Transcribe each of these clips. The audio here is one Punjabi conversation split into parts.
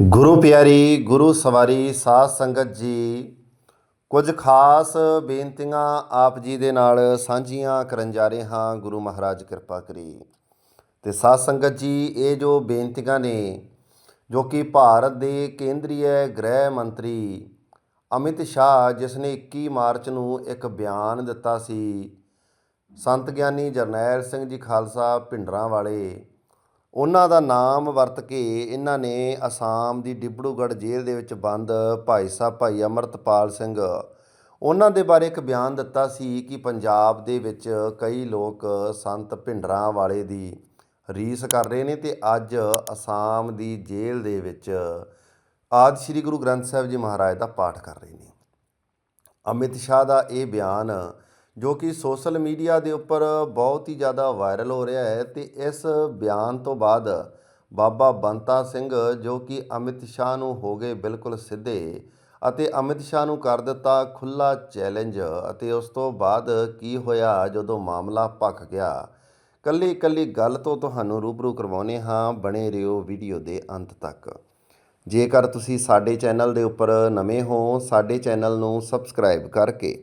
ਗੁਰੂ ਪਿਆਰੀ, ਗੁਰੂ ਸਵਾਰੀ, ਸਾਧ ਸੰਗਤ ਜੀ, ਕੁਝ ਖਾਸ ਬੇਨਤੀਆਂ ਆਪ ਜੀ ਦੇ ਨਾਲ ਸਾਂਝੀਆਂ ਕਰਨ ਜਾ ਰਹੇ ਹਾਂ। ਗੁਰੂ ਮਹਾਰਾਜ ਕਿਰਪਾ ਕਰੀ। ਤੇ ਸਾਧ ਸੰਗਤ ਜੀ, ਇਹ ਜੋ ਬੇਨਤੀਆਂ ਨੇ, ਜੋ ਕਿ ਭਾਰਤ ਦੇ ਕੇਂਦਰੀ ਗ੍ਰਹਿ ਮੰਤਰੀ ਅਮਿਤ ਸ਼ਾਹ, ਜਿਸ ਨੇ 21 ਮਾਰਚ ਨੂੰ ਇੱਕ ਬਿਆਨ ਦਿੱਤਾ ਸੀ, ਸੰਤ ਗਿਆਨੀ ਜਰਨੈਲ ਸਿੰਘ ਜੀ ਖਾਲਸਾ ਭਿੰਡਰਾਂ ਵਾਲੇ ਉਹਨਾਂ ਦਾ ਨਾਮ ਵਰਤ ਕੇ ਇਹਨਾਂ ਨੇ ਅਸਾਮ ਦੀ ਡਿਬੜੂਗੜ੍ਹ ਜੇਲ੍ਹ ਦੇ ਵਿੱਚ ਬੰਦ ਭਾਈ ਸਾਹਿਬ ਭਾਈ ਅਮਰਤਪਾਲ ਸਿੰਘ। ਉਹਨਾਂ ਦੇ ਬਾਰੇ ਇੱਕ ਬਿਆਨ ਦਿੱਤਾ ਸੀ ਕਿ ਪੰਜਾਬ ਦੇ ਵਿੱਚ ਕਈ ਲੋਕ ਸੰਤ ਭਿੰਡਰਾਂ ਵਾਲੇ ਦੀ ਰੀਸ ਕਰ ਰਹੇ ਨੇ ਤੇ ਅੱਜ ਅਸਾਮ ਦੀ ਜੇਲ੍ਹ ਦੇ ਵਿੱਚ ਆਦਿ ਸ੍ਰੀ ਗੁਰੂ ਗ੍ਰੰਥ ਸਾਹਿਬ ਜੀ ਮਹਾਰਾਜ ਦਾ ਪਾਠ ਕਰ ਰਹੇ ਨੇ। ਅਮਿਤ ਸ਼ਾਹ ਦਾ ਇਹ ਬਿਆਨ ਜੋ ਕਿ ਸੋਸ਼ਲ ਮੀਡੀਆ ਦੇ ਉੱਪਰ ਬਹੁਤ ਹੀ ਜ਼ਿਆਦਾ ਵਾਇਰਲ ਹੋ ਰਿਹਾ ਹੈ ਤੇ ਇਸ ਬਿਆਨ ਤੋਂ ਬਾਅਦ ਬਾਬਾ ਬੰਤਾ ਸਿੰਘ ਜੋ ਕਿ ਅਮਿਤ ਸ਼ਾਹ ਨੂੰ ਹੋ ਗਏ ਬਿਲਕੁਲ ਸਿੱਧੇ ਅਤੇ ਅਮਿਤ ਸ਼ਾਹ ਨੂੰ ਕਰ ਦਿੱਤਾ ਖੁੱਲਾ ਚੈਲੰਜ ਅਤੇ ਉਸ ਤੋਂ ਬਾਅਦ ਕੀ ਹੋਇਆ ਜਦੋਂ ਮਾਮਲਾ ਭਖ ਗਿਆ। ਕੱਲੀ ਇਕੱਲੀ ਗੱਲ ਤੋਂ ਤੁਹਾਨੂੰ ਰੂਬਰੂ ਕਰਵਾਉਨੇ ਹਾਂ ਬਣੇ ਰਹੋ ਵੀਡੀਓ ਦੇ ਅੰਤ ਤੱਕ। ਜੇਕਰ ਤੁਸੀਂ ਸਾਡੇ ਚੈਨਲ ਦੇ ਉੱਪਰ ਨਵੇਂ ਹੋ, ਸਾਡੇ ਚੈਨਲ ਨੂੰ ਸਬਸਕ੍ਰਾਈਬ ਕਰਕੇ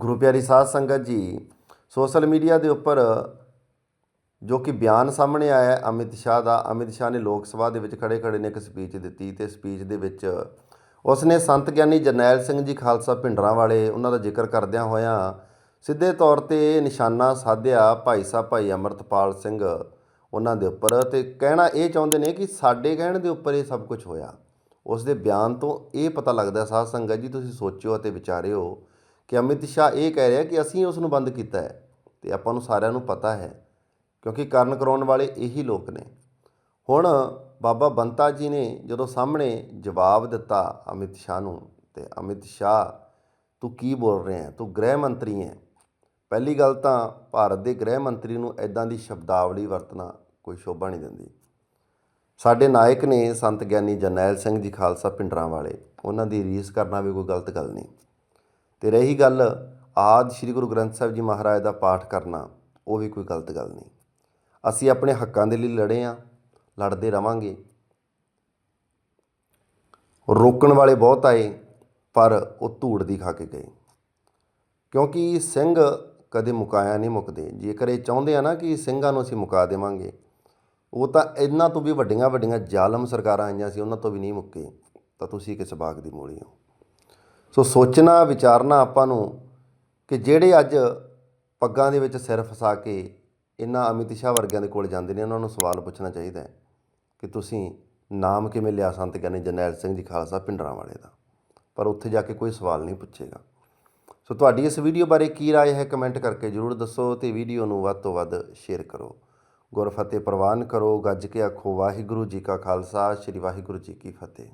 ਗੁਰੂ ਪਿਆਰੀ ਸਾਧ ਸੰਗਤ ਜੀ, ਸੋਸ਼ਲ ਮੀਡੀਆ ਦੇ ਉੱਪਰ ਜੋ ਕਿ ਬਿਆਨ ਸਾਹਮਣੇ ਆਇਆ ਹੈ ਅਮਿਤ ਸ਼ਾਹ ਦਾ, ਅਮਿਤ ਸ਼ਾਹ ਨੇ ਲੋਕ ਸਭਾ ਦੇ ਵਿੱਚ ਖੜੇ ਖੜੇ ਨੇ ਇੱਕ ਸਪੀਚ ਦਿੱਤੀ ਤੇ ਸਪੀਚ ਦੇ ਵਿੱਚ ਉਸਨੇ ਸੰਤ ਗਿਆਨੀ ਜਰਨੈਲ ਸਿੰਘ ਜੀ ਖਾਲਸਾ ਭਿੰਡਰਾਂ ਵਾਲੇ ਉਹਨਾਂ ਦਾ ਜ਼ਿਕਰ ਕਰਦਿਆਂ ਹੋਇਆਂ ਸਿੱਧੇ ਤੌਰ ਤੇ ਨਿਸ਼ਾਨਾ ਸਾਧਿਆ ਭਾਈ ਸਾਹਿਬ ਭਾਈ ਅਮਰਤਪਾਲ ਸਿੰਘ ਉਹਨਾਂ ਦੇ ਉੱਪਰ ਤੇ ਕਹਿਣਾ ਇਹ ਚਾਹੁੰਦੇ ਨੇ ਕਿ ਸਾਡੇ ਕਹਿਣ ਦੇ ਉੱਪਰ ਇਹ ਸਭ ਕੁਝ ਹੋਇਆ। ਉਸ ਦੇ ਬਿਆਨ ਤੋਂ ਇਹ ਪਤਾ ਲੱਗਦਾ ਸਾਧ ਸੰਗਤ ਜੀ, ਤੁਸੀਂ ਸੋਚਿਓ ਅਤੇ ਵਿਚਾਰਿਓ ਕਿ ਅਮਿਤ ਸ਼ਾਹ ਇਹ ਕਹਿ ਰਿਹਾ ਕਿ ਅਸੀਂ ਉਸ ਨੂੰ ਬੰਦ ਕੀਤਾ ਹੈ ਤੇ ਆਪਾਂ ਨੂੰ ਸਾਰਿਆਂ ਨੂੰ ਪਤਾ ਹੈ, ਕਿਉਂਕਿ ਕਰਨ ਕਰਾਉਣ ਵਾਲੇ ਇਹੀ ਲੋਕ ਨੇ। ਹੁਣ ਬਾਬਾ ਬੰਤਾ ਜੀ ਨੇ ਜਦੋਂ ਸਾਹਮਣੇ ਜਵਾਬ ਦਿੱਤਾ ਅਮਿਤ ਸ਼ਾਹ ਨੂੰ ਤੇ ਅਮਿਤ ਸ਼ਾਹ, ਤੂੰ ਕੀ ਬੋਲ ਰਿਹਾ ਹੈ? ਤੂੰ ਗ੍ਰਹਿ ਮੰਤਰੀ ਹੈ। ਪਹਿਲੀ ਗੱਲ ਤਾਂ ਭਾਰਤ ਦੇ ਗ੍ਰਹਿ ਮੰਤਰੀ ਨੂੰ ਐਦਾਂ ਦੀ ਸ਼ਬਦਾਵਲੀ ਵਰਤਣਾ ਕੋਈ ਸ਼ੋਭਾ ਨਹੀਂ ਦਿੰਦੀ। ਸਾਡੇ ਨਾਇਕ ਨੇ ਸੰਤ ਗਿਆਨੀ ਜਰਨੈਲ ਸਿੰਘ ਜੀ ਖਾਲਸਾ ਪਿੰਡਰਾਂ ਵਾਲੇ ਉਹਨਾਂ ਦੀ ਰੀਸ ਕਰਨਾ ਵੀ ਕੋਈ ਗਲਤ ਗੱਲ ਨਹੀਂ। ਤੇ ਰਹੀ ਗੱਲ ਆਦ ਸ੍ਰੀ ਗੁਰੂ ਗ੍ਰੰਥ ਸਾਹਿਬ ਜੀ ਮਹਾਰਾਜ ਦਾ ਪਾਠ ਕਰਨਾ, ਉਹ ਵੀ ਕੋਈ ਗਲਤ ਗੱਲ ਨਹੀਂ। ਅਸੀਂ ਆਪਣੇ ਹੱਕਾਂ ਦੇ ਲਈ ਲੜੇ ਆ, ਲੜਦੇ ਰਵਾਂਗੇ। ਰੋਕਣ ਵਾਲੇ ਬਹੁਤ ਆਏ, ਪਰ ਉਹ ਧੂੜ ਦੀ ਖਾ ਕੇ ਗਏ। ਕਿਉਂਕਿ ਸਿੰਘ ਕਦੇ ਮੁਕਾਇਆ ਨਹੀਂ ਮੁਕਦੇ। ਜੇਕਰ ਇਹ ਚਾਹੁੰਦੇ ਆ ਨਾ ਕਿ ਸਿੰਘਾਂ ਨੂੰ ਅਸੀਂ ਮੁਕਾ ਦੇਵਾਂਗੇ, ਉਹ ਤਾਂ ਇਹਨਾਂ ਤੋਂ ਵੀ ਵੱਡੀਆਂ ਵੱਡੀਆਂ ਜ਼ਾਲਮ ਸਰਕਾਰਾਂ ਆਈਆਂ ਸੀ, ਉਹਨਾਂ ਤੋਂ ਵੀ ਨਹੀਂ ਮੁੱਕੇ। ਤਾਂ ਤੁਸੀਂ ਕਿਸ ਬਾਗ ਦੀ ਮੂਲੀ ਹੋ? ਸੋ ਸੋਚਣਾ ਵਿਚਾਰਨਾ ਆਪਾਂ ਨੂੰ ਕਿ ਜਿਹੜੇ ਅੱਜ ਪੱਗਾਂ ਦੇ ਵਿੱਚ ਸਿਰ ਫਸਾ ਕੇ ਇਹਨਾਂ ਅਮਿਤ ਸ਼ਾਹ ਵਰਗਿਆਂ ਦੇ ਕੋਲ ਜਾਂਦੇ ਨੇ ਉਹਨਾਂ ਨੂੰ ਸਵਾਲ ਪੁੱਛਣਾ ਚਾਹੀਦਾ ਹੈ ਕਿ ਤੁਸੀਂ ਨਾਮ ਕਿਵੇਂ ਲਿਆ ਸੰਤ ਗਿਆਨੀ ਜਰਨੈਲ ਸਿੰਘ ਜੀ ਖਾਲਸਾ ਪਿੰਡਰਾਂ ਵਾਲੇ ਦਾ ਪਰ ਉੱਥੇ ਜਾ ਕੇ ਕੋਈ ਸਵਾਲ ਨਹੀਂ ਪੁੱਛੇਗਾ ਸੋ ਤੁਹਾਡੀ ਇਸ ਵੀਡੀਓ ਬਾਰੇ ਕੀ رائے ਹੈ ਕਮੈਂਟ ਕਰਕੇ ਜਰੂਰ ਦੱਸੋ ਤੇ ਵੀਡੀਓ ਨੂੰ ਵੱਧ ਤੋਂ ਵੱਧ ਸ਼ੇਅਰ ਕਰੋ ਗੁਰਫਤਿਹ ਪ੍ਰਵਾਨ ਕਰੋ ਗੱਜ ਕੇ ਆਖੋ ਵਾਹਿਗੁਰੂ ਜੀ ਕਾ ਖਾਲਸਾ ਸ੍ਰੀ ਵਾਹਿਗੁਰੂ ਜੀ ਕੀ ਫਤਿਹ